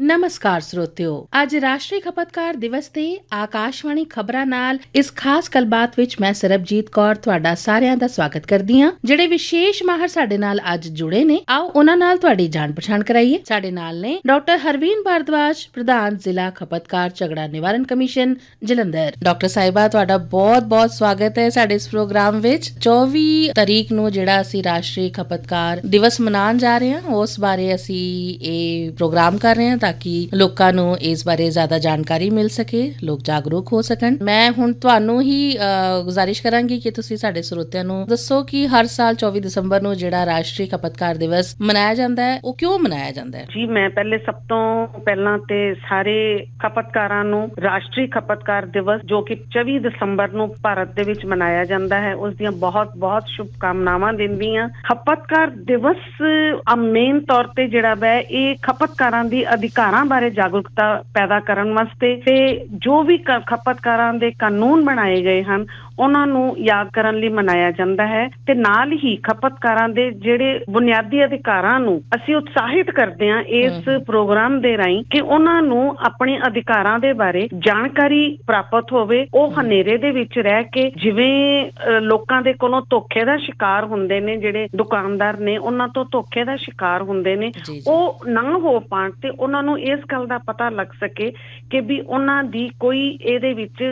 ਨਮਸਕਾਰ ਸਰੋਤਿਓ ਅੱਜ ਰਾਸ਼ਟਰੀ ਖਪਤਕਾਰ ਦਿਵਸ ਤੇ ਆਕਾਸ਼ਵਾਣੀ ਖਬਰਾਂ ਨਾਲ ਇਸ ਖਾਸ ਗੱਲਬਾਤ ਵਿੱਚ ਮੈਂ ਸਰਬਜੀਤ ਕੌਰ ਤੁਹਾਡਾ ਸਾਰਿਆਂ ਦਾ ਸਵਾਗਤ ਕਰਦੀ ਹਾਂ ਜਿਹੜੇ ਵਿਸ਼ੇਸ਼ ਮਾਹਰ ਸਾਡੇ ਨਾਲ ਅੱਜ ਜੁੜੇ ਨੇ ਆਓ ਉਹਨਾਂ ਨਾਲ ਤੁਹਾਡੀ ਜਾਣ ਪਛਾਣ ਕਰਾਈਏ ਸਾਡੇ ਨਾਲ ਨੇ ਡਾਕਟਰ ਹਰਵੀਨ ਭਾਰਦਵਾਜ ਪ੍ਰਧਾਨ ਜ਼ਿਲ੍ਹਾ ਖਪਤਕਾਰ ਝਗੜਾ ਨਿਵਾਰਨ ਕਮਿਸ਼ਨ ਜਲੰਧਰ ਡਾਕਟਰ ਸਾਹਿਬਾ ਤੁਹਾਡਾ ਬਹੁਤ-ਬਹੁਤ ਸਵਾਗਤ ਹੈ ਸਾਡੇ ਇਸ ਪ੍ਰੋਗਰਾਮ ਵਿੱਚ 24 ਤਰੀਕ ਨੂੰ ਜਿਹੜਾ ਅਸੀਂ ਰਾਸ਼ਟਰੀ ਖਪਤਕਾਰ ਦਿਵਸ ਮਨਾਉਣ ਜਾ ਰਹੇ ਹਾਂ ਉਸ ਬਾਰੇ ਅਸੀਂ ਇਹ ਪ੍ਰੋਗਰਾਮ ਕਰ ਰਹੇ ਹਾਂ ਤਾਂ ਕਿ ਲੋਕਾਂ ਨੂੰ ਇਸ ਬਾਰੇ ਜ਼ਿਆਦਾ ਜਾਣਕਾਰੀ ਮਿਲ ਸਕੇ, ਲੋਕ ਜਾਗਰੂਕ ਹੋ ਸਕਣ। ਮੈਂ ਹੁਣ ਤੁਹਾਨੂੰ ਹੀ ਗੁਜ਼ਾਰਿਸ਼ ਕਰਾਂਗੀ ਕਿ ਤੁਸੀਂ ਸਾਡੇ ਸਰੋਤਿਆਂ ਨੂੰ ਦੱਸੋ ਕਿ ਹਰ ਸਾਲ 24 ਦਸੰਬਰ ਨੂੰ ਜਿਹੜਾ ਰਾਸ਼ਟਰੀ ਖਪਤਕਾਰ ਦਿਵਸ ਮਨਾਇਆ ਜਾਂਦਾ ਹੈ, ਉਹ ਕਿਉਂ ਮਨਾਇਆ ਜਾਂਦਾ ਹੈ? ਜੀ, ਮੈਂ ਪਹਿਲੇ ਸਭ ਤੋਂ ਪਹਿਲਾਂ ਤੇ ਸਾਰੇ ਖਪਤਕਾਰਾਂ ਨੂੰ ਰਾਸ਼ਟਰੀ ਖਪਤਕਾਰ ਦਿਵਸ ਜੋ ਕਿ 24 ਦਸੰਬਰ ਨੂੰ ਭਾਰਤ ਦੇ ਵਿੱਚ ਮਨਾਇਆ ਜਾਂਦਾ ਹੈ, ਉਸ ਦੀਆਂ ਬਹੁਤ ਬਹੁਤ ਸ਼ੁਭਕਾਮਨਾਵਾਂ ਦਿੰਦੀ ਹਾਂ ਖਪਤਕਾਰ ਦਿਵਸ ਆ ਮੇਨ ਤੌਰ ਤੇ ਜਿਹੜਾ ਵੈ, ਇਹ ਖਪਤਕਾਰਾਂ ਦੀ ਅਧਿਕਾਰ ਬਾਰੇ ਜਾਗਰੂਕਤਾ ਪੈਦਾ ਕਰਨ ਵਾਸਤੇ ਤੇ ਜੋ ਵੀ ਖਪਤਕਾਰਾਂ ਦੇ ਕਾਨੂੰਨ ਬਣਾਏ ਗਏ ਹਨ ਉਹਨਾਂ ਨੂੰ ਯਾਦ ਕਰਨ ਲਈ ਮਨਾਇਆ ਜਾਂਦਾ ਹੈ ਤੇ ਨਾਲ ਹੀ ਖਪਤਕਾਰਾਂ ਦੇ ਜਿਹੜੇ ਬੁਨਿਆਦੀ ਅਧਿਕਾਰਾਂ ਨੂੰ ਅਸੀਂ ਉਤਸ਼ਾਹਿਤ ਕਰਦੇ ਹਾਂ ਇਸ ਪ੍ਰੋਗਰਾਮ ਦੇ ਰਾਹੀਂ ਕਿ ਉਹਨਾਂ ਨੂੰ ਆਪਣੇ ਅਧਿਕਾਰਾਂ ਦੇ ਬਾਰੇ ਜਾਣਕਾਰੀ ਪ੍ਰਾਪਤ ਹੋਵੇ। ਉਹ ਹਨੇਰੇ ਦੇ ਵਿੱਚ ਰਹਿ ਕੇ ਜਿਵੇਂ ਲੋਕਾਂ ਦੇ ਕੋਲੋਂ ਧੋਖੇ ਦਾ ਸ਼ਿਕਾਰ ਹੁੰਦੇ ਨੇ ਜਿਹੜੇ ਦੁਕਾਨਦਾਰ ਨੇ ਉਹਨਾਂ ਤੋਂ ਧੋਖੇ ਦਾ ਸ਼ਿਕਾਰ ਹੁੰਦੇ ਨੇ ਉਹ ਨਾ ਹੋ ਪਾਣ ਤੇ ਉਹਨਾਂ ਨੂੰ ਇਸ ਗੱਲ ਦਾ ਪਤਾ ਲੱਗ ਸਕੇ ਕਿ ਵੀ ਉਹਨਾਂ ਦੀ ਕੋਈ ਇਹਦੇ ਵਿੱਚ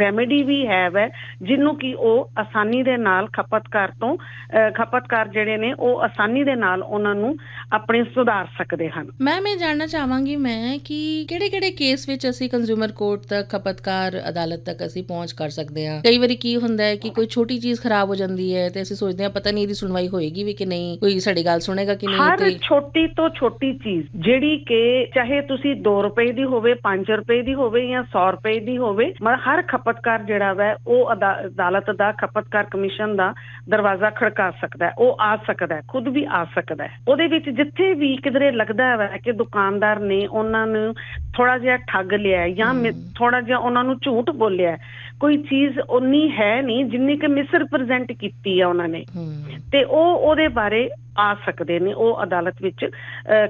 ਰੈਮੇਡੀ ਵੀ ਹੈ ਵੈ ਜਿਹਨੂੰ ਕਿ ਉਹ ਆਸਾਨੀ ਦੇ ਨਾਲ ਖਪਤਕਾਰ ਤੋਂ ਖਪਤਕਾਰ ਜਿਹੜੇ ਨੇ ਉਹ ਆਸਾਨੀ ਦੇ ਨਾਲ ਉਹਨਾਂ ਨੂੰ ਆਪਣੇ ਸੁਧਾਰ ਸਕਦੇ ਹਨ। ਮੈਂ ਮੈਂ ਜਾਣਨਾ ਚਾਹਾਂਗੀ ਮੈਂ ਕਿ ਕਿਹੜੇ-ਕਿਹੜੇ ਕੇਸ ਵਿੱਚ ਅਸੀਂ ਕੰਜ਼ਿਊਮਰ ਕੋਰਟ ਤੱਕ ਖਪਤਕਾਰ ਅਦਾਲਤ ਤੱਕ ਅਸੀਂ ਪਹੁੰਚ ਕਰ ਸਕਦੇ ਹਾਂ? ਕਈ ਵਾਰੀ ਕੀ ਹੁੰਦਾ ਹੈ ਕਿ ਕੋਈ ਛੋਟੀ ਚੀਜ਼ ਖਰਾਬ ਹੋ ਜਾਂਦੀ ਹੈ ਤੇ ਅਸੀਂ ਸੋਚਦੇ ਹਾਂ ਪਤਾ ਨਹੀਂ ਇਹਦੀ ਸੁਣਵਾਈ ਹੋਏਗੀ ਵੀ ਕਿ ਨਹੀਂ ਕੋਈ ਸਾਡੀ ਗੱਲ ਸੁਣੇਗਾ ਕਿ ਨਹੀਂ ਹਰ ਛੋਟੀ ਤੋਂ ਛੋਟੀ ਚੀਜ਼ ਜਿਹੜੀ ਕਿ ਚਾਹੇ ਤੁਸੀਂ 2 ਰੁਪਏ ਦੀ ਹੋਵੇ 5 ਰੁਪਏ ਦੀ ਹੋਵੇ ਜਾਂ 100 ਰੁਪਏ ਦੀ ਹੋਵੇ, ਮਤਲਬ ਹਰ ਖਪਤਕਾਰ ਜਿਹੜਾ ਵੈ, ਉਹ ਅਦਾਲਤ ਦਾ, ਖਪਤਕਾਰ ਕਮਿਸ਼ਨ ਦਾ ਦਰਵਾਜ਼ਾ ਖੜਕਾ ਸਕਦਾ ਹੈ, ਉਹ ਆ ਸਕਦਾ ਹੈ, ਖੁਦ ਵੀ ਆ ਸਕਦਾ ਹੈ। ਉਹਦੇ ਵਿੱਚ ਜਿੱਥੇ ਵੀ ਕਿਧਰੇ ਲੱਗਦਾ ਹੈ ਕਿ ਦੁਕਾਨਦਾਰ ਨੇ ਉਹਨਾਂ ਨੂੰ ਥੋੜਾ ਜਿਹਾ ਠੱਗ ਲਿਆ ਜਾਂ ਥੋੜਾ ਜਿਹਾ ਉਹਨਾਂ ਨੂੰ ਝੂਠ ਬੋਲਿਆ ਕੋਈ ਚੀਜ਼ ਉਨੀ ਹੈ ਨਹੀਂ ਜਿੰਨੀ ਕਿ ਮਿਸ ਰਿਪਰੈਜ਼ੈਂਟ ਕੀਤੀ ਹੈ ਉਹਨਾਂ ਨੇ। ਤੇ ਉਹ ਉਹਦੇ ਬਾਰੇ ਆ ਸਕਦੇ ਨੇ ਉਹ ਅਦਾਲਤ ਵਿੱਚ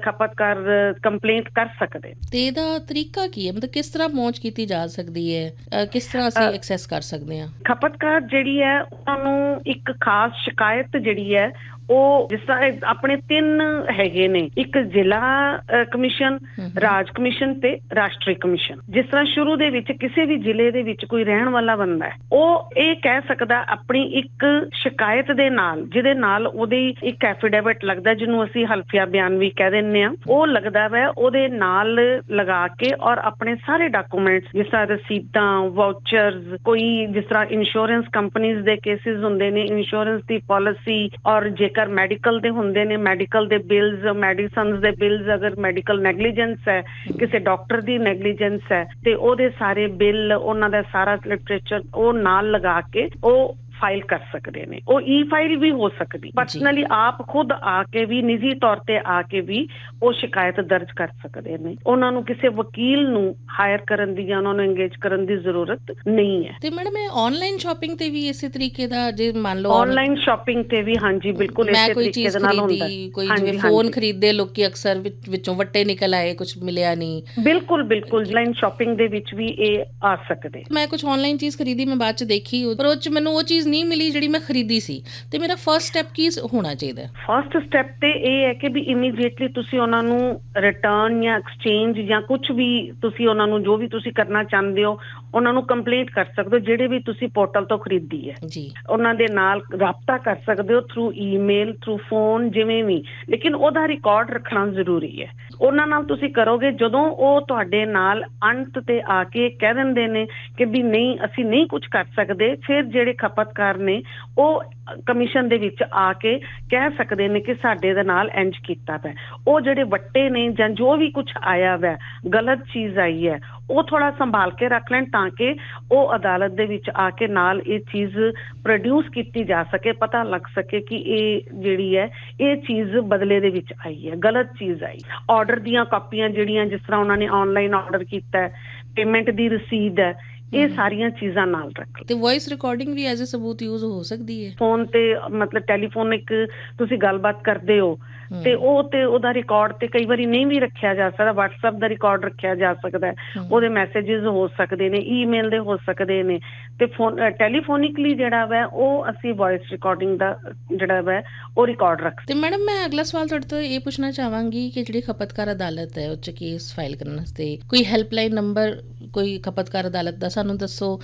ਖਪਤਕਾਰ ਕੰਪਲੇਂਟ ਕਰ ਸਕਦੇ। ਤੇ ਇਹਦਾ ਤਰੀਕਾ ਕੀ ਹੈ? ਮਤਲਬ ਕਿਸ ਤਰ੍ਹਾਂ ਪਹੁੰਚ ਕੀਤੀ ਜਾ ਸਕਦੀ ਹੈ? ਕਿਸ ਤਰ੍ਹਾਂ ਅਸੀਂ ਐਕਸੈਸ ਕਰ ਸਕਦੇ ਹਾਂ? ਖਪਤਕਾਰ ਜਿਹੜੀ ਹੈ ਉਹਨਾਂ ਨੂੰ ਇੱਕ ਖਾਸ ਸ਼ਿਕਾਇਤ ਜਿਹੜੀ ਹੈ ਉਹ ਜਿਸ ਤਰ੍ਹਾਂ ਆਪਣੇ ਤਿੰਨ ਹੈਗੇ ਨੇ ਇੱਕ ਜ਼ਿਲ੍ਹਾ ਕਮਿਸ਼ਨ। ਰਾਜ ਕਮਿਸ਼ਨ ਤੇ ਰਾਸ਼ਟਰੀ ਕਮਿਸ਼ਨ ਜਿਸ ਤਰ੍ਹਾਂ ਸ਼ੁਰੂ ਦੇ ਵਿੱਚ ਕਿਸੇ ਵੀ ਜ਼ਿਲ੍ਹੇ ਦੇ ਵਿੱਚ ਕੋਈ ਰਹਿਣ ਵਾਲਾ ਬੰਦਾ ਹੈ ਉਹ ਇਹ ਕਹਿ ਸਕਦਾ ਆਪਣੀ ਇੱਕ ਸ਼ਿਕਾਇਤ ਦੇ ਨਾਲ ਜਿਹਦੇ ਨਾਲ ਉਹਦੀ ਇੱਕ ਐਫੀਡੇਵਿਟ ਲੱਗਦਾ ਜਿਹਨੂੰ ਅਸੀਂ ਹਲਫੀਆ ਬਿਆਨ ਵੀ ਕਹਿ ਦਿੰਨੇ ਆ ਉਹ ਲੱਗਦਾ ਵੈ ਉਹਦੇ ਨਾਲ ਲਗਾ ਕੇ ਔਰ ਆਪਣੇ ਸਾਰੇ ਡਾਕੂਮੈਂਟਸ ਜਿਸ ਤਰ੍ਹਾਂ ਰਸੀਦਾਂ ਵਾਊਚਰਸ ਕੋਈ ਜਿਸ ਤਰ੍ਹਾਂ ਇੰਸ਼ੋਰੈਂਸ ਕੰਪਨੀਆਂ ਦੇ ਕੇਸਿਸ ਹੁੰਦੇ ਨੇ ਇੰਸ਼ੋਰੈਂਸ ਦੀ ਪਾਲਿਸੀ ਔਰ ਜੇਕਰ ਮੈਡੀਕਲ ਦੇ ਹੁੰਦੇ ਨੇ ਮੈਡੀਕਲ ਦੇ ਬਿਲਸ ਮੈਡੀਸਨਸ ਦੇ ਬਿਲਸ ਅਗਰ ਮੈਡੀਕਲ ਨੈਗਲੀਜੈਂਸ ਹੈ, ਕਿਸੇ ਡਾਕਟਰ ਦੀ ਨੈਗਲੀਜੈਂਸ ਹੈ, ਤੇ ਉਹਦੇ ਸਾਰੇ ਬਿੱਲ ਉਹਨਾਂ ਦਾ ਸਾਰਾ ਲਿਟਰੇਚਰ ਉਹ ਨਾਲ ਲਗਾ ਕੇ ਉਹ ਫਾਈਲ ਕਰ ਸਕਦੇ ਨੇ। ਉਹ ਈ ਫਾਈਲ ਵੀ ਹੋ ਸਕਦੀ। ਪਰਸਨਲੀ ਆਪ ਖੁਦ ਆ ਕੇ ਵੀ ਨਿੱਜੀ ਤੌਰ ਤੇ ਆ ਕੇ ਵੀ ਉਹ ਸ਼ਿਕਾਇਤ ਦਰਜ ਕਰ ਸਕਦੇ ਨੇ। ਉਹਨਾਂ ਨੂੰ ਕਿਸੇ ਵਕੀਲ ਨੂੰ ਹਾਇਰ ਕਰਨ ਦੀ ਜਾਂ ਉਹਨਾਂ ਨੂੰ ਇੰਗੇਜ ਕਰਨ ਦੀ ਜ਼ਰੂਰਤ ਨਹੀਂ ਹੈ। ਤੇ ਮੈਡਮ ਇਹ ਆਨਲਾਈਨ ਸ਼ਾਪਿੰਗ ਤੇ ਵੀ ਇਸੇ ਤਰੀਕੇ ਦਾ ਜੇ ਮੰਨ ਲਓ ਆਨਲਾਈਨ ਸ਼ਾਪਿੰਗ ਤੇ ਵੀ ਹਾਂਜੀ ਬਿਲਕੁਲ ਇਸੇ ਤਰੀਕੇ ਦੇ ਨਾਲ ਹੁੰਦਾ। ਕੋਈ ਜਿਵੇਂ ਫੋਨ। ਖਰੀਦਦੇ ਲੋਕੀ ਅਕਸਰ ਵਿੱਚੋਂ ਵੱਟੇ ਨਿਕਲ ਆਏ ਕੁਝ ਮਿਲਿਆ ਨਹੀਂ। ਬਿਲਕੁਲ ਬਿਲਕੁਲ। ਆਨਲਾਈਨ ਸ਼ਾਪਿੰਗ ਦੇ ਵਿੱਚ ਵੀ ਇਹ ਆ ਸਕਦੇ। ਮੈਂ ਕੁਝ ਆਨਲਾਈਨ ਚੀਜ਼ ਖਰੀਦੀ ਮੈਂ ਬਾਅਦ ਚ ਦੇਖੀ ਪਰ ਉਹ ਚ ਮੈਨੂੰ ਉਹ ਚੀਜ਼ ਨਹੀਂ ਮਿਲੀ ਜਿਹੜੀ ਮੈਂ ਖਰੀਦੀ ਸੀ। ਤੇ ਮੇਰਾ ਫਰਸਟ ਸਟੈਪ ਕੀ ਹੋਣਾ ਚਾਹੀਦਾ ਹੈ? ਫਰਸਟ ਸਟੈਪ ਤੇ ਇਹ ਹੈ ਕਿ ਵੀ ਇਮੀਡੀਏਟਲੀ ਤੁਸੀਂ ਉਹਨਾਂ ਨੂੰ ਰਿਟਰਨ ਜਾਂ ਐਕਸਚੇਂਜ ਜਾਂ ਕੁਝ ਵੀ ਤੁਸੀਂ ਉਹਨਾਂ ਨੂੰ ਜੋ ਵੀ ਤੁਸੀਂ ਕਰਨਾ ਚਾਹੁੰਦੇ ਹੋ ਉਹਨਾਂ ਨੂੰ ਕੰਪਲੀਟ ਕਰ ਸਕਦੇ ਹੋ ਜਿਹੜੇ ਵੀ ਤੁਸੀਂ ਪੋਰਟਲ ਤੋਂ ਖਰੀਦੀ ਹੈ। ਜੀ। ਉਹਨਾਂ ਦੇ ਨਾਲ ਰਾਬਤਾ ਕਰ ਸਕਦੇ ਹੋ ਥਰੂ ਈਮੇਲ ਥਰੂ ਫੋਨ ਜਿਵੇਂ ਵੀ। ਲੇਕਿਨ ਉਹਦਾ ਰਿਕਾਰਡ ਰੱਖਣਾ ਜ਼ਰੂਰੀ ਹੈ। ਉਹਨਾਂ ਨਾਲ ਤੁਸੀਂ ਕਰੋਗੇ ਜਦੋਂ ਉਹ ਤੁਹਾਡੇ ਨਾਲ ਅੰਤ ਤੇ ਆ ਕੇ ਕਹਿ ਦਿੰਦੇ ਨੇ ਕਿ ਵੀ ਨਹੀਂ ਅਸੀਂ ਨਹੀਂ ਕੁਝ ਕਰ ਸਕਦੇ ਫਿਰ ਜਿਹੜੇ ਖਪਤਕਾਰ ਨੇ ਉਹ ਕਮਿਸ਼ਨ ਦੇ ਵਿੱਚ ਆ ਕੇ ਕਹਿ ਸਕਦੇ ਨੇ ਕਿ ਸਾਡੇ ਦੇ ਨਾਲ ਇੰਜ ਕੀਤਾ ਪਿਆ। ਉਹ ਜਿਹੜੇ ਵੱਟੇ ਨੇ ਜਾਂ ਜੋ ਵੀ ਕੁਝ ਆਇਆ ਵੈ, ਗਲਤ ਚੀਜ਼ ਆਈ ਹੈ, ਉਹ ਥੋੜਾ ਸੰਭਾਲ ਕੇ ਰੱਖ ਲੈਣ ਤਾਂ ਕਿ ਉਹ ਅਦਾਲਤ ਦੇ ਵਿੱਚ ਆ ਕੇ ਨਾਲ ਇਹ ਚੀਜ਼ ਪ੍ਰੋਡਿਊਸ ਕੀਤੀ ਜਾ ਸਕੇ, ਪਤਾ ਲੱਗ ਸਕੇ ਕਿ ਇਹ ਜਿਹੜੀ ਹੈ, ਇਹ ਚੀਜ਼ ਬਦਲੇ ਦੇ ਵਿੱਚ ਆਈ ਹੈ, ਗਲਤ ਚੀਜ਼ ਆਈ। ਆਰਡਰ ਦੀਆਂ ਕਾਪੀਆਂ ਜਿਹੜੀਆਂ ਜਿਸ ਤਰ੍ਹਾਂ ਉਹਨਾਂ ਨੇ ਆਨਲਾਈਨ ਆਰਡਰ ਕੀਤਾ ਹੈ ਪੇਮੈਂਟ ਦੀ ਰਸੀਦ ਹੈ ਇਹ ਸਾਰੀਆਂ ਚੀਜ਼ਾਂ ਨਾਲ ਰੱਖ ਤੇ ਵੌਇਸ ਰਿਕਾਰਡਿੰਗ ਵੀ ਐਜ਼ ਅ ਸਬੂਤ ਯੂਜ਼ ਹੋ ਸਕਦੀ ਹੈ? ਫੋਨ ਤੇ ਮਤਲਬ ਟੈਲੀਫੋਨਿਕ ਤੁਸੀਂ ਗੱਲਬਾਤ ਕਰਦੇ ਹੋ ਤੇ ਉਹ ਤੇ ਉਹਦਾ ਰਿਕਾਰਡ ਤੇ ਕਈ ਵਾਰੀ ਨਹੀਂ ਵੀ ਰੱਖਿਆ ਜਾ ਸਕਦਾ WhatsApp ਦਾ ਰਿਕਾਰਡ ਰੱਖਿਆ ਜਾ ਸਕਦਾ ਉਹਦੇ ਮੈਸੇजेस ਹੋ ਸਕਦੇ ਨੇ ਈਮੇਲ ਦੇ ਹੋ ਸਕਦੇ ਨੇ। ਤੇ ਫੋਨ ਟੈਲੀਫੋਨਿਕਲੀ ਜਿਹੜਾ ਵਾ ਉਹ ਅਸੀਂ ਵੌਇਸ ਰਿਕਾਰਡਿੰਗ ਦਾ ਜਿਹੜਾ ਵਾ ਉਹ ਰਿਕਾਰਡ ਰੱਖ ਤੇ ਮੈਡਮ ਮੈਂ ਅਗਲਾ ਸਵਾਲ ਤੁਹਾਡੇ ਤੋਂ ਇਹ ਪੁੱਛਣਾ ਚਾਹਾਂਗੀ ਕਿ ਜਿਹੜੀ ਖਪਤਕਾਰ ਅਦਾਲਤ ਹੈ ਉਹ 'ਚ ਕੇਸ ਫਾਈਲ ਕਰਨ ਵਾਸਤੇ ਕੋਈ ਹੈਲਪਲਾਈਨ ਨੰਬਰ ਕੋਈ ਖਪਤਕਾਰ ਅਦਾਲਤ ਦਾ ਸਾਨੂੰ ਦੱਸੋ।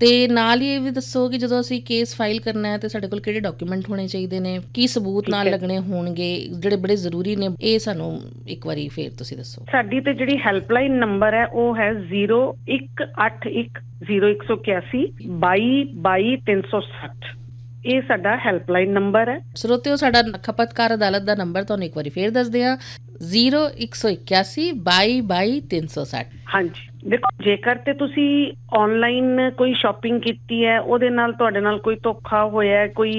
ਤੇ ਨਾਲ ਹੀ ਇਹ ਵੀ ਦੱਸੋ ਕਿ ਜਦੋਂ ਅਸੀਂ ਕੇਸ ਫਾਈਲ ਕਰਨਾ ਹੈ ਤੇ ਸਾਡੇ ਕੋਲ ਕਿਹੜੇ ਡਾਕੂਮੈਂਟ ਹੋਣੇ ਚਾਹੀਦੇ ਨੇ ਕੀ ਸਬੂਤ ਨਾਲ। ਲੱਗਣੇ ਹੋਣਗੇ ਜਿਹੜੇ ਬੜੇ ਜ਼ਰੂਰੀ ਨੇ ਇਹ ਸਾਨੂੰ ਇੱਕ ਵਾਰੀ ਫੇਰ ਤੁਸੀਂ ਦੱਸੋ ਸਾਡੀ ਤੇ ਜਿਹੜੀ ਹੈਲਪਲਾਈਨ ਨੰਬਰ ਹੈ ਉਹ ਹੈ 0181 2222360 ਇਹ ਸਾਡਾ ਹੈਲਪਲਾਈਨ ਨੰਬਰ ਹੈ। ਸਰੋਤਿਓ ਸਾਡਾ ਖਪਤਕਾਰ ਅਦਾਲਤ ਦਾ ਨੰਬਰ ਤੁਹਾਨੂੰ ਇੱਕ ਵਾਰੀ ਫੇਰ ਦੱਸਦੇ ਹਾਂ। 0181 2222360 ਹਾਂਜੀ। ਦੇਖੋ ਜੇਕਰ ਤੇ ਤੁਸੀਂ ਆਨਲਾਈਨ ਕੋਈ ਸ਼ਾਪਿੰਗ ਕੀਤੀ ਹੈ ਉਹਦੇ ਨਾਲ ਤੁਹਾਡੇ ਨਾਲ ਕੋਈ ਧੋਖਾ ਹੋਇਆ ਹੈ ਕੋਈ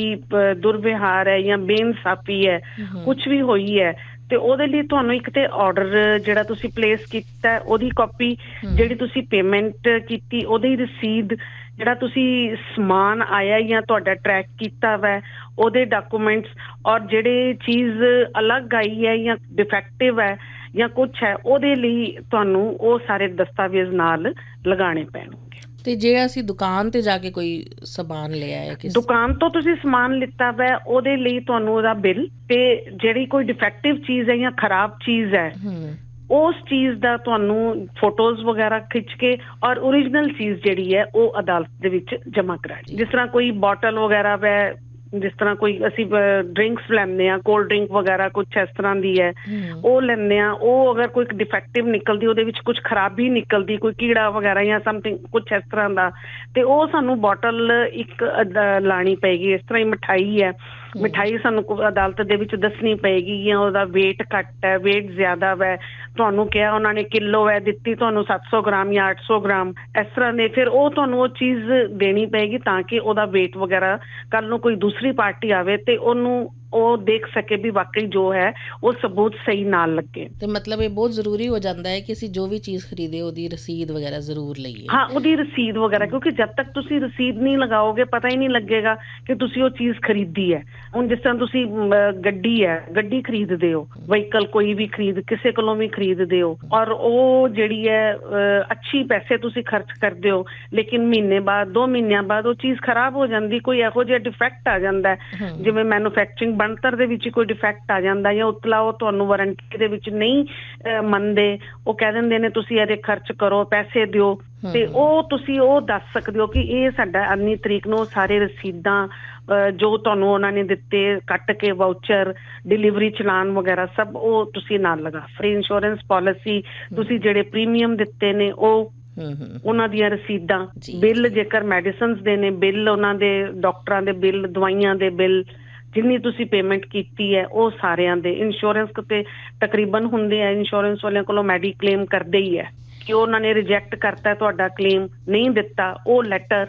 ਦੁਰਵਿਹਾਰ ਹੈ ਜਾਂ ਬੇਇਨਸਾਫੀ ਹੈ ਕੁਝ ਵੀ ਹੋਈ ਹੈ ਤੇ ਉਹਦੇ ਲਈ ਤੁਹਾਨੂੰ ਇੱਕ ਤੇ ਆਰਡਰ ਜਿਹੜਾ ਤੁਸੀਂ ਪਲੇਸ ਕੀਤਾ ਹੈ, ਉਹਦੀ ਕਾਪੀ। ਜਿਹੜੀ ਤੁਸੀਂ ਪੇਮੈਂਟ ਕੀਤੀ ਉਹਦੀ ਰਸੀਦ ਜਿਹੜਾ ਤੁਸੀਂ ਸਮਾਨ ਆਇਆ ਜਾਂ ਤੁਹਾਡਾ ਟਰੈਕ ਕੀਤਾ ਵੈ ਉਹਦੇ ਡਾਕੂਮੈਂਟਸ ਔਰ ਜਿਹੜੇ ਚੀਜ਼ ਅਲੱਗ ਆਈ ਹੈ ਜਾਂ ਡਿਫੈਕਟਿਵ ਹੈ ਜਾਂ ਕੁਝ ਹੈ ਉਹਦੇ ਲਈ ਤੁਹਾਨੂੰ ਉਹ ਸਾਰੇ ਦਸਤਾਵੇਜ਼ ਨਾਲ ਲਗਾਉਣੇ ਪੈਣਗੇ। ਤੇ ਜੇ ਅਸੀਂ ਦੁਕਾਨ ਤੇ ਜਾ ਕੇ ਕੋਈ ਸਮਾਨ ਲਿਆ ਹੈ ਕਿਸ ਦੁਕਾਨ ਤੋਂ ਤੁਸੀਂ ਸਮਾਨ ਲਿੱਤਾ ਵੈ ਉਹਦੇ ਲਈ ਤੁਹਾਨੂੰ ਉਹਦਾ ਬਿੱਲ ਤੇ ਜਿਹੜੀ ਕੋਈ ਡਿਫੈਕਟਿਵ ਚੀਜ਼ ਹੈ ਜਾਂ ਖਰਾਬ ਚੀਜ਼ ਹੈ। ਉਸ ਚੀਜ਼ ਦਾ ਤੁਹਾਨੂੰ ਫੋਟੋਜ਼ ਵਗੈਰਾ ਖਿੱਚ ਕੇ ਔਰ origignal ਚੀਜ਼ ਜਿਹੜੀ ਹੈ ਉਹ ਅਦਾਲਤ ਦੇ ਵਿੱਚ ਜਮ੍ਹਾਂ ਕਰਾਣੀ ਜਿਸ ਤਰ੍ਹਾਂ ਕੋਈ ਬੋਟਲ ਵਗੈਰਾ ਵੈ ਜਿਸ ਤਰ੍ਹਾਂ ਕੋਈ ਅਸੀਂ ਡਰਿੰਕਸ ਲੈਂਦੇ ਆ ਕੋਲਡ ਡਰਿੰਕ ਵਗੈਰਾ ਕੁਝ ਇਸ ਤਰ੍ਹਾਂ ਦੀ ਹੈ ਉਹ ਲੈਂਦੇ ਆ ਉਹ ਅਗਰ ਕੋਈ ਡਿਫੈਕਟਿਵ ਨਿਕਲਦੀ ਉਹਦੇ ਵਿੱਚ ਕੁਝ ਖਰਾਬੀ ਨਿਕਲਦੀ ਕੋਈ ਕੀੜਾ ਵਗੈਰਾ ਜਾਂ ਸਮਥਿੰਗ ਕੁਝ ਇਸ ਤਰ੍ਹਾਂ ਦਾ ਤੇ ਉਹ ਸਾਨੂੰ ਬੋਟਲ ਇੱਕ ਲਾਣੀ ਪਏਗੀ। ਇਸ ਤਰ੍ਹਾਂ ਹੀ ਮਠਾਈ ਹੈ। ਮਿਠਾਈ ਸਾਨੂੰ ਅਦਾਲਤ ਦੇ ਵਿੱਚ ਦੱਸਣੀ ਪਏਗੀ ਜਾਂ ਉਹਦਾ weight ਘੱਟ ਹੈ, weight ਜ਼ਿਆਦਾ ਹੈ ਤੁਹਾਨੂੰ ਕਿਹਾ ਉਹਨਾਂ ਨੇ ਕਿਲੋ ਹੈ ਦਿੱਤੀ ਤੁਹਾਨੂੰ 700 ਗ੍ਰਾਮ ਜਾਂ 800 ਗ੍ਰਾਮ। ਇਸ ਤਰ੍ਹਾਂ ਦੇ ਫਿਰ ਉਹ ਤੁਹਾਨੂੰ ਉਹ ਚੀਜ਼ ਦੇਣੀ ਪਏਗੀ ਤਾਂ ਕਿ ਉਹਦਾ weight ਵਗੈਰਾ ਕੱਲ ਨੂੰ ਕੋਈ ਦੂਸਰੀ ਪਾਰਟੀ ਆਵੇ ਤੇ ਉਹਨੂੰ ਉਹ ਦੇਖ ਸਕੇ ਵੀ ਵਾਕਈ ਜੋ ਹੈ ਉਹ ਸਬੂਤ ਸਹੀ ਨਾਲ ਲੱਗੇ। ਤੇ ਮਤਲਬ ਇਹ ਬਹੁਤ ਜ਼ਰੂਰੀ ਹੋ ਜਾਂਦਾ ਹੈ ਕਿ ਅਸੀਂ ਜੋ ਵੀ ਚੀਜ਼ ਖਰੀਦੇ ਉਹਦੀ ਰਸੀਦ ਵਗੈਰਾ ਜ਼ਰੂਰ ਲਈਏ। ਹਾਂ ਉਹਦੀ ਰਸੀਦ ਵਗੈਰਾ ਕਿਉਂਕਿ ਜਦ ਤੱਕ ਤੁਸੀਂ ਰਸੀਦ ਨਹੀਂ ਲਗਾਓਗੇ ਪਤਾ ਹੀ ਨਹੀਂ ਲੱਗੇਗਾ ਕਿ ਤੁਸੀਂ ਉਹ ਚੀਜ਼ ਖਰੀਦੀ ਹੈ। ਹੁਣ ਜਿਸ ਤਰ੍ਹਾਂ ਤੁਸੀਂ ਗੱਡੀ ਹੈ ਗੱਡੀ ਖਰੀਦਦੇ ਹੋ ਵਹੀਕਲ ਕੋਈ ਵੀ ਖਰੀਦ ਕਿਸੇ ਕੋਲੋਂ ਵੀ ਖਰੀਦਦੇ ਹੋ ਔਰ ਉਹ ਜਿਹੜੀ ਹੈ ਅੱਛੀ ਪੈਸੇ ਤੁਸੀਂ ਖਰਚ ਕਰਦੇ ਹੋ ਲੇਕਿਨ ਮਹੀਨੇ ਬਾਅਦ 2 ਮਹੀਨਿਆਂ ਬਾਅਦ ਉਹ ਚੀਜ਼ ਖਰਾਬ ਹੋ ਜਾਂਦੀ ਕੋਈ ਇਹੋ ਜਿਹਾ ਡਿਫੈਕਟ ਆ ਜਾਂਦਾ ਜਿਵੇਂ ਮੈਨੂਫੈਕਚਰਿੰਗ ਬਣਤਰ ਦੇ ਵਿੱਚ ਕੋਈ ਡਿਫੈਕਟ ਆ ਜਾਂਦਾ ਜਾਂ ਉਤਲਾ ਉਹ ਤੁਹਾਨੂੰ ਵਾਰੰਟੀ ਦੇ ਵਿੱਚ ਨਹੀਂ ਮੰਨਦੇ ਉਹ ਕਹਿ ਦਿੰਦੇ ਨੇ ਤੁਸੀਂ ਇਹਦੇ ਖਰਚ ਕਰੋ ਪੈਸੇ ਦਿਓ ਤੇ। ਉਹ ਤੁਸੀਂ ਉਹ ਦੱਸ ਸਕਦੇ ਹੋ ਕਿ ਇਹ ਸਾਡਾ ਅੰਨੀ ਤਰੀਕ ਨੂੰ ਸਾਰੇ ਰਸੀਦਾਂ ਜੋ ਤੁਹਾਨੂੰ ਉਹਨਾਂ ਨੇ ਦਿੱਤੇ ਕੱਟ ਕੇ ਵਾਊਚਰ ਡਿਲੀਵਰੀ ਚਲਾਨ ਵਗੈਰਾ ਸਭ ਉਹ ਤੁਸੀਂ ਨਾਲ ਲਗਾ ਫ੍ਰੀ ਇੰਸ਼ੋਰੈਂਸ ਪਾਲਿਸੀ ਤੁਸੀਂ ਜਿਹੜੇ ਪ੍ਰੀਮੀਅਮ ਦਿੱਤੇ ਨੇ ਉਹ ਉਹਨਾਂ ਦੀਆਂ ਰਸੀਦਾਂ। ਬਿੱਲ ਜੇਕਰ ਮੈਡੀਸਿਨਸ ਦੇ ਨੇ ਬਿੱਲ ਉਹਨਾਂ ਦੇ ਡਾਕਟਰਾਂ ਦੇ ਬਿੱਲ ਦਵਾਈਆਂ ਦੇ ਬਿੱਲ ਜਿੰਨੀ ਤੁਸੀਂ ਪੇਮੈਂਟ ਕੀਤੀ ਹੈ, ਉਹ ਸਾਰਿਆਂ ਦੇ ਇੰਸ਼ੋਰੈਂਸ ਕਿਤੇ ਤਕਰੀਬਨ ਹੁੰਦੇ ਆ ਇੰਸ਼ੋਰੈਂਸ ਵਾਲਿਆਂ ਕੋਲੋਂ ਮੈਡੀਕਲੇਮ ਕਰਦੇ ਹੀ ਹੈ। ਕਿ ਉਹਨਾਂ ਨੇ ਰਿਜੈਕਟ ਕਰਤਾ, ਤੁਹਾਡਾ ਕਲੇਮ ਨਹੀਂ ਦਿੱਤਾ, ਉਹ ਲੈਟਰ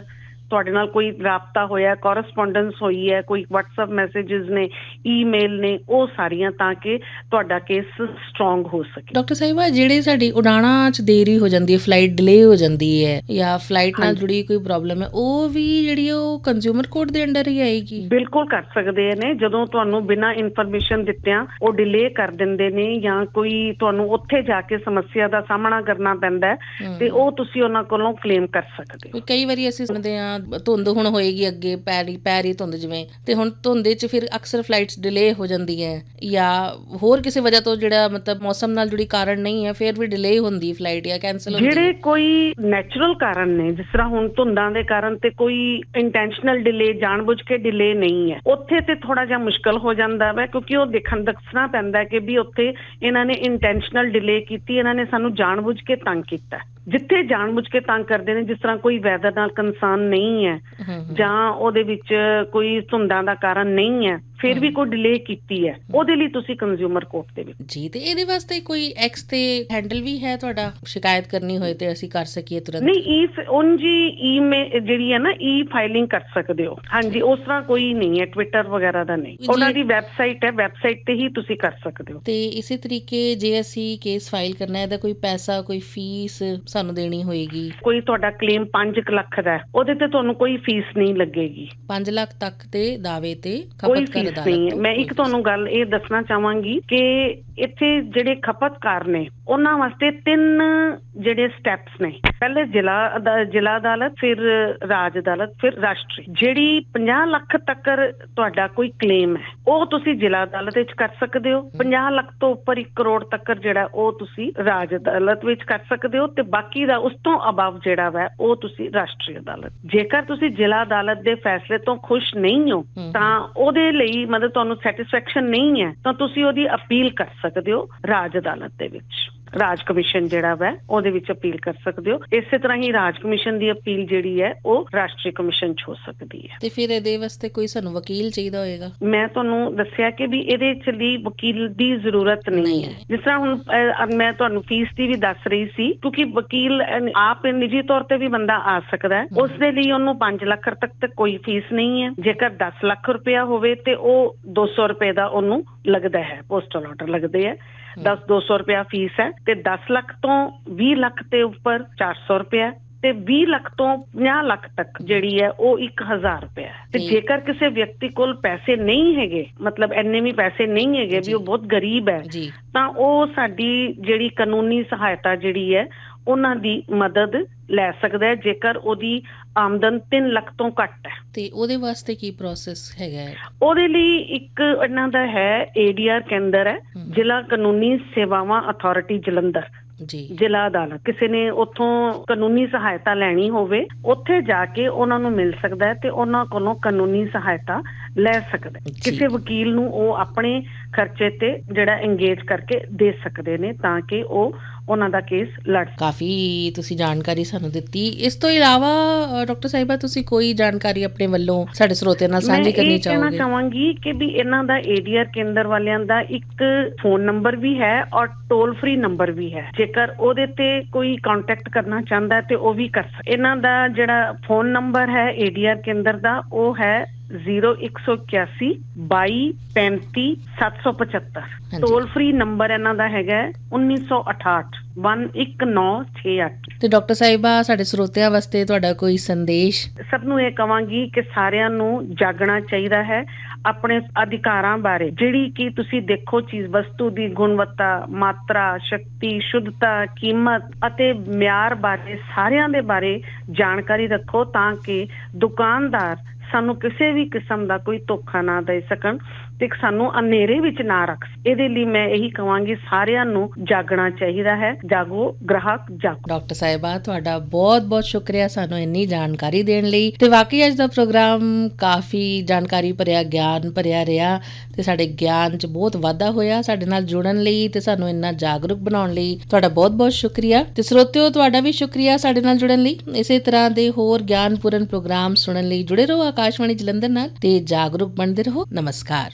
ਤੁਹਾਡੇ ਨਾਲ ਕੋਈ ਰਾਬਤਾ ਹੋਇਆ ਕੋਰਸਪੋਂਡੈਂਸ ਹੋਈ ਹੈ ਕੋਈ WhatsApp ਮੈਸੇजेस ਨੇ ਈਮੇਲ ਨੇ ਉਹ ਸਾਰੀਆਂ ਤਾਂ ਕਿ ਤੁਹਾਡਾ ਕੇਸ ਸਟਰੋਂਗ ਹੋ ਸਕੇ ਡਾਕਟਰ ਸਾਹਿਬਾ ਜਿਹੜੇ ਸਾਡੀ ਉਡਾਣਾਂ 'ਚ ਦੇਰੀ ਹੋ ਜਾਂਦੀ ਹੈ ਫਲਾਈਟ ਡਿਲੇ ਹੋ ਜਾਂਦੀ ਹੈ ਜਾਂ ਫਲਾਈਟ ਨਾਲ। ਜੁੜੀ ਕੋਈ ਪ੍ਰੋਬਲਮ ਹੈ ਉਹ ਵੀ ਜਿਹੜੀ ਉਹ ਕੰਜ਼ਿਊਮਰ ਕੋਰਟ ਦੇ ਅੰਡਰ ਹੀ ਆਏਗੀ ਬਿਲਕੁਲ ਕਰ ਸਕਦੇ ਨੇ ਜਦੋਂ ਤੁਹਾਨੂੰ ਬਿਨਾਂ ਇਨਫੋਰਮੇਸ਼ਨ ਦਿੱਤਿਆਂ ਉਹ ਡਿਲੇ ਕਰ ਦਿੰਦੇ ਨੇ ਜਾਂ ਕੋਈ ਤੁਹਾਨੂੰ ਉੱਥੇ ਜਾ ਕੇ ਸਮੱਸਿਆ ਦਾ ਸਾਹਮਣਾ ਕਰਨਾ ਪੈਂਦਾ। ਤੇ ਉਹ ਤੁਸੀਂ ਉਹਨਾਂ ਕੋਲੋਂ ਕਲੇਮ ਕਰ ਸਕਦੇ ਹੋ ਕਈ ਵਾਰੀ ਅਸੀਂ ਸੁਣਦੇ ਆ ਧੁੰਦ ਹੁਣ ਹੋਏਗੀ ਅੱਗੇ, ਪੈਰੀ ਪੈਰੀ ਧੁੰਦ ਜਿਵੇਂ, ਤੇ ਹੁਣ ਧੁੰਦੇ 'ਚ ਫਿਰ ਅਕਸਰ ਫਲਾਈਟਸ ਡਿਲੇ ਹੋ ਜਾਂਦੀ ਹੈ ਜਾਂ ਹੋਰ ਕਿਸੇ ਵਜ੍ਹਾ ਤੋਂ ਜਿਹੜਾ ਮਤਲਬ ਮੌਸਮ ਨਾਲ ਜੁੜੀ ਕਾਰਨ ਨਹੀਂ ਹੈ ਫਿਰ ਵੀ ਡਿਲੇ ਹੁੰਦੀ ਫਲਾਈਟ ਜਾਂ ਕੈਨਸਲ ਹੁੰਦੀ ਜਿਹੜੇ ਕੋਈ ਨੈਚੁਰਲ ਕਾਰਨ ਨੇ, ਜਿਸ ਤਰ੍ਹਾਂ ਹੁਣ ਧੁੰਦਾਂ ਦੇ ਕਾਰਨ ਤੇ ਕੋਈ ਇੰਟੈਂਸ਼ਨਲ ਡਿਲੇ ਜਾਣਬੁੱਝ ਕੇ ਡਿਲੇ ਨਹੀਂ ਹੈ ਉੱਥੇ ਤੇ ਥੋੜਾ ਜਿਹਾ ਮੁਸ਼ਕਲ ਹੋ ਜਾਂਦਾ ਹੈ ਕਿਉਂਕਿ ਉਹ ਦੇਖਣ ਦੱਸਣਾ ਪੈਂਦਾ ਕਿ ਵੀ ਉੱਥੇ ਇਹਨਾਂ ਨੇ ਇੰਟੈਂਸ਼ਨਲ ਡਿਲੇ ਕੀਤੀ, ਇਹਨਾਂ ਨੇ ਸਾਨੂੰ ਜਾਣਬੁੱਝ ਕੇ ਤੰਗ ਕੀਤਾ। ਜਿੱਥੇ ਜਾਣਬੁੱਝ ਕੇ ਤੰਗ ਕਰਦੇ ਨੇ ਜਿਸ ਤਰ੍ਹਾਂ ਕੋਈ ਵੈਦਰ ਨਾਲ ਕੰਸਰਨ ਨਹੀਂ ਹੈ। ਜਾਂ ਉਹਦੇ ਵਿੱਚ ਕੋਈ ਧੁੰਦਾਂ ਦਾ ਕਾਰਨ ਨਹੀਂ ਹੈ ਫਿਰ ਵੀ ਕੋਈ ਡਿਲੇ ਕੀਤੀ ਹੈ ਉਹਦੇ ਲਈ ਤੁਸੀਂ ਕੰਜ਼ਿਊਮਰ ਕੋਰਟ ਦੇ ਵਿੱਚ ਜੀ ਤੇ ਇਹਦੇ ਵਾਸਤੇ ਕੋਈ ਐਕਸ ਤੇ ਹੈਂਡਲ ਵੀ ਹੈ ਤੁਹਾਡਾ? ਸ਼ਿਕਾਇਤ ਕਰਨੀ ਹੋਏ ਤੇ ਅਸੀਂ ਕਰ ਸਕੀਏ ਤੁਰੰਤ? ਨਹੀਂ ਈ ਉਂਜੀ ਈਮੇ ਜਿਹੜੀ ਹੈ ਨਾ ਈ ਫਾਈਲਿੰਗ ਕਰ ਸਕਦੇ ਹੋ। ਹਾਂਜੀ ਉਸ ਤਰ੍ਹਾਂ ਕੋਈ ਨਹੀਂ ਹੈ ਟਵਿੱਟਰ ਵਗੈਰਾ ਦਾ ਨਹੀਂ। ਉਹਨਾਂ ਦੀ ਵੈਬਸਾਈਟ ਹੈ ਵੈਬਸਾਈਟ ਤੇ ਹੀ ਤੁਸੀਂ ਕਰ ਸਕਦੇ ਹੋ। ਤੇ ਇਸੇ ਤਰੀਕੇ ਜੇ ਅਸੀਂ ਕੇਸ ਫਾਈਲ ਕਰਨਾ ਹੈ ਇਹਦਾ ਕੋਈ ਪੈਸਾ ਕੋਈ ਫੀਸ ਸਾਨੂੰ ਦੇਣੀ ਹੋਏਗੀ? ਕੋਈ ਤੁਹਾਡਾ ਕਲੇਮ 5 ਲੱਖ ਦਾ ਹੈ ਉਹਦੇ ਤੇ ਤੁਹਾਨੂੰ ਕੋਈ ਫੀਸ ਨਹੀਂ ਲੱਗੇਗੀ। 5 ਲੱਖ ਤੱਕ ਦੇ ਦਾਅਵੇ ਤੇ ਫੀਸ ਫੀਸ ਅਦਾਲਤ ਨਹੀਂ ਹੈ ਮੈਂ ਇੱਕ ਤੁਹਾਨੂੰ ਗੱਲ ਇਹ ਦੱਸਣਾ ਚਾਹਾਂਗੀ ਕਿ ਇੱਥੇ ਜਿਹੜੇ ਖਪਤਕਾਰ ਨੇ ਉਹਨਾਂ ਵਾਸਤੇ ਤਿੰਨ ਜਿਹੜੇ ਸਟੈਪਸ ਨੇ। ਪਹਿਲੇ ਜ਼ਿਲ੍ਹਾ ਜ਼ਿਲ੍ਹਾ ਅਦਾਲਤ ਫਿਰ ਰਾਜ ਅਦਾਲਤ ਫਿਰ ਰਾਸ਼ਟਰੀ। ਜਿਹੜੀ 50 ਲੱਖ ਤੱਕ ਤੁਹਾਡਾ ਕੋਈ ਕਲੇਮ ਹੈ ਉਹ ਤੁਸੀਂ ਜ਼ਿਲ੍ਹਾ ਅਦਾਲਤ ਵਿੱਚ ਕਰ ਸਕਦੇ ਹੋ। 50 ਲੱਖ ਤੋਂ ਉੱਪਰ 1 ਕਰੋੜ ਤੱਕ ਜਿਹੜਾ ਉਹ ਤੁਸੀਂ ਰਾਜ ਅਦਾਲਤ ਵਿੱਚ ਕਰ ਸਕਦੇ ਹੋ ਤੇ ਬਾਕੀ ਦਾ ਉਸ ਤੋਂ ਅਬਵ ਜਿਹੜਾ ਵਾ ਉਹ ਤੁਸੀਂ ਰਾਸ਼ਟਰੀ ਅਦਾਲਤ। ਜੇਕਰ ਤੁਸੀਂ ਜ਼ਿਲ੍ਹਾ ਅਦਾਲਤ ਦੇ ਫੈਸਲੇ ਤੋਂ ਖੁਸ਼ ਨਹੀਂ ਹੋ। ਤਾਂ ਉਹਦੇ ਲਈ ਮਤਲਬ ਤੁਹਾਨੂੰ ਸੈਟੀਸਫੈਕਸ਼ਨ ਨਹੀਂ ਹੈ, ਤਾਂ ਤੁਸੀਂ ਉਹਦੀ ਅਪੀਲ ਕਰ ਸਕਦੇ ਹੋ ਰਾਜ ਅਦਾਲਤ ਦੇ ਵਿੱਚ। ਰਾਜ ਕਮਿਸ਼ਨ ਜਿਹੜਾ ਵਾ ਉਹਦੇ ਵਿੱਚ ਅਪੀਲ ਕਰ ਸਕਦੇ ਹੋ। ਇਸੇ ਤਰ੍ਹਾਂ ਹੀ ਰਾਜ ਕਮਿਸ਼ਨ ਦੀ ਅਪੀਲ ਜਿਹੜੀ ਹੈ ਉਹ ਰਾਸ਼ਟਰੀ ਕਮਿਸ਼ਨ 'ਚ ਹੋ ਸਕਦੀ ਹੈ। ਤੇ ਫਿਰ ਇਹਦੇ ਵਾਸਤੇ ਕੋਈ ਸਾਨੂੰ ਵਕੀਲ ਚਾਹੀਦਾ ਹੋਏਗਾ? ਮੈਂ ਤੁਹਾਨੂੰ ਦੱਸਿਆ ਕਿ ਵੀ ਇਹਦੇ ਚ ਲਈ ਵਕੀਲ ਦੀ ਜ਼ਰੂਰਤ ਨਹੀਂ ਹੈ। ਹੈ। ਜਿਸ ਤਰ੍ਹਾਂ ਹੁਣ ਮੈਂ ਤੁਹਾਨੂੰ ਫੀਸ ਦੀ ਵੀ ਦੱਸ ਰਹੀ ਸੀ ਕਿਉਂਕਿ ਵਕੀਲ ਆਪ ਨਿੱਜੀ ਤੌਰ ਤੇ ਵੀ ਬੰਦਾ ਆ ਸਕਦਾ ਹੈ। ਉਸ ਦੇ ਲਈ ਉਹਨੂੰ 5 ਲੱਖ ਤੱਕ ਤੇ ਕੋਈ ਫੀਸ ਨਹੀਂ ਹੈ। ਜੇਕਰ 10 ਲੱਖ ਰੁਪਇਆ ਹੋਵੇ ਤੇ ਉਹ 200 ਰੁਪਏ ਦਾ ਉਹਨੂੰ ਲੱਗਦਾ ਹੈ ਪੋਸਟਲ ਆਰਡਰ ਲੱਗਦੇ ਹੈ। 10 200 ਰੁਪਇਆ ਫੀਸ ਹੈ ਤੇ 10 ਲੱਖ ਤੋਂ 20 ਲੱਖ ਤੇ ਉੱਪਰ 400 ਰੁਪਇਆ ਤੇ 20 ਲੱਖ ਤੋਂ 50 ਲੱਖ ਤੱਕ ਜਿਹੜੀ ਹੈ ਉਹ 1000 ਰੁਪਇਆ ਹੈ ਤੇ। ਜੇਕਰ ਕਿਸੇ ਵਿਅਕਤੀ ਕੋਲ ਪੈਸੇ ਨਹੀਂ ਹੈਗੇ ਮਤਲਬ ਇੰਨੇ ਵੀ ਪੈਸੇ ਨਹੀਂ ਹੈਗੇ। ਵੀ ਉਹ ਬਹੁਤ ਗਰੀਬ ਹੈ ਤਾਂ ਉਹ ਸਾਡੀ ਜਿਹੜੀ ਕਾਨੂੰਨੀ ਸਹਾਇਤਾ ਜਿਹੜੀ ਹੈ ਉਹਨਾਂ ਦੀ ਮਦਦ ਲੈ ਸਕਦਾ ਹੈ ਜੇਕਰ ਉਹਦੀ ਆਮਦਨ 3 ਲੱਖ ਤੋਂ ਘੱਟ ਹੈ। ਤੇ ਉਹਦੇ ਵਾਸਤੇ ਕੀ ਪ੍ਰੋਸੈਸ ਹੈਗਾ ਹੈ? ਉਹਦੇ ਲਈ ਇੱਕ ਇਹਨਾਂ ਦਾ ਹੈ ਏਡੀਆਰ ਕੇਂਦਰ ਹੈ। ਜ਼ਿਲ੍ਹਾ ਕਾਨੂੰਨੀ ਸੇਵਾਵਾਂ ਅਥਾਰਟੀ ਜਲੰਧਰ। ਜੀ। ਜ਼ਿਲ੍ਹਾ ਅਦਾਲਤ। ਕਿਸੇ ਨੇ ਉੱਥੋਂ ਕਾਨੂੰਨੀ ਸਹਾਇਤਾ ਲੈਣੀ ਹੋਵੇ ਉੱਥੇ ਜਾ ਕੇ ਉਹਨਾਂ ਨੂੰ ਮਿਲ ਸਕਦਾ ਹੈ ਤੇ ਉਹਨਾਂ ਕੋਲੋਂ ਕਾਨੂੰਨੀ ਸਹਾਇਤਾ ਲੈ ਸਕਦਾ ਹੈ। ਕਿਸੇ ਵਕੀਲ ਨੂੰ ਉਹ ਆਪਣੇ ਖਰਚੇ ਤੇ ਜਿਹੜਾ ਇੰਗੇਜ ਕਰਕੇ ਦੇ ਸਕਦੇ ਨੇ ਤਾਂ ਕਿ ਉਹ ਉਹਨਾਂ ਦਾ ਕੇਸ ਲੜ ਕਾਫੀ ਤੁਸੀਂ ਜਾਣਕਾਰੀ ਸਾਨੂੰ ਦਿੱਤੀ। ਇਸ ਤੋਂ ਇਲਾਵਾ ਡਾਕਟਰ ਸਾਹਿਬਾ ਤੁਸੀਂ ਕੋਈ ਜਾਣਕਾਰੀ ਆਪਣੇ ਵੱਲੋਂ ਸਾਡੇ ਸਰੋਤਿਆਂ ਨਾਲ ਮੈਂ ਸਾਂਝੀ ਕਰਨੀ ਇਹ ਕਹਿਣਾ ਚਾਹੋਗੇ? ਚਾਹਾਂਗੀ ਕਿ ਵੀ ਇਹਨਾਂ ਦਾ ਏਡੀਆਰ ਕੇਂਦਰ ਵਾਲਿਆਂ ਦਾ ਇੱਕ ਫੋਨ ਨੰਬਰ ਵੀ ਹੈ ਔਰ ਟੋਲ ਫ੍ਰੀ ਨੰਬਰ ਵੀ ਹੈ। ਜੇਕਰ ਉਹਦੇ ਤੇ ਕੋਈ ਕੰਟੈਕਟ ਕਰਨਾ ਚਾਹੁੰਦਾ ਤੇ ਉਹ ਵੀ ਕਰ ਸਕਦਾ ਇਹਨਾਂ ਦਾ ਜਿਹੜਾ ਫੋਨ ਨੰਬਰ ਹੈ ਏਡੀਆਰ ਕੇਂਦਰ ਦਾ ਉਹ ਹੈ 0181 22 35 775 ਹਾਂਜੀ। ਟੋਲ ਫ੍ਰੀ ਨੰਬਰ ਇਹਨਾਂ ਦਾ ਹੈਗਾ 1968 11968 ਤੇ ਡਾਕਟਰ ਸਾਹਿਬਾ ਸਾਡੇ ਸਰੋਤਿਆਂ ਵਾਸਤੇ ਤੁਹਾਡਾ ਕੋਈ ਸੰਦੇਸ਼ ਸਭ ਨੂੰ ਇਹ ਕਵਾਂਗੀ ਕਿ ਸਾਰਿਆਂ ਨੂੰ ਜਾਗਣਾ ਚਾਹੀਦਾ ਹੈ ਆਪਣੇ ਅਧਿਕਾਰਾਂ ਬਾਰੇ ਜਿਹੜੀ ਕਿ ਤੁਸੀਂ ਦੇਖੋ ਚੀਜ਼ ਵਸਤੂ ਦੀ ਗੁਣਵੱਤਾ ਮਾਤਰਾ ਸ਼ਕਤੀ ਸ਼ੁੱਧਤਾ ਕੀਮਤ ਅਤੇ ਮਿਆਰ ਬਾਰੇ ਸਾਰਿਆਂ ਦੇ ਬਾਰੇ ਜਾਣਕਾਰੀ ਰੱਖੋ ਤਾਂ ਕਿ ਦੁਕਾਨਦਾਰ ਸਾਨੂੰ ਕਿਸੇ ਵੀ ਕਿਸਮ ਦਾ ਕੋਈ ਧੋਖਾ ਨਾ ਦੇ ਸਕਣ। ਤੇ ਸਾਨੂੰ ਹਨੇਰੇ ਵਿੱਚ ਨਾ ਰੱਖ ਇਹਦੇ ਲਈ ਮੈਂ ਇਹੀ ਕਵਾਂਗੀ, ਸਾਰਿਆਂ ਨੂੰ ਜਾਗਣਾ ਚਾਹੀਦਾ ਹੈ। ਜਾਗੋ, ਗ੍ਰਾਹਕ ਜਾਗੋ। ਡਾਕਟਰ ਸਾਹਿਬਾ, ਤੁਹਾਡਾ ਬਹੁਤ-ਬਹੁਤ ਸ਼ੁਕਰੀਆ ਸਾਨੂੰ ਇੰਨੀ ਜਾਣਕਾਰੀ ਦੇਣ ਲਈ। ਤੇ ਵਾਕਈ ਅੱਜ ਦਾ ਪ੍ਰੋਗਰਾਮ ਕਾਫੀ ਜਾਣਕਾਰੀ ਭਰਿਆ, ਗਿਆਨ ਭਰਿਆ ਰਿਹਾ ਤੇ ਸਾਡੇ ਗਿਆਨ 'ਚ ਬਹੁਤ ਵਾਧਾ ਹੋਇਆ ਸਾਡੇ ਨਾਲ ਜੁੜਨ ਲਈ ਤੇ ਸਾਨੂੰ ਇੰਨਾ ਜਾਗਰੂਕ ਬਣਾਉਣ ਲਈ। ਤੁਹਾਡਾ ਬਹੁਤ-ਬਹੁਤ ਸ਼ੁਕਰੀਆ ਤੇ ਸਰੋਤਿਓ, ਤੁਹਾਡਾ ਵੀ ਸ਼ੁਕਰੀਆ ਸਾਡੇ ਨਾਲ ਜੁੜਨ ਲਈ। ਇਸੇ ਤਰ੍ਹਾਂ ਦੇ ਹੋਰ ਗਿਆਨਪੂਰਨ ਪ੍ਰੋਗਰਾਮ ਸੁਣਨ ਲਈ ਜੁੜੇ ਰਹੋ ਆਕਾਸ਼ਵਾਣੀ ਜਲੰਧਰ ਨਾਲ ਤੇ ਜਾਗਰੂਕ ਬਣਦੇ ਰਹੋ। ਨਮਸਕਾਰ।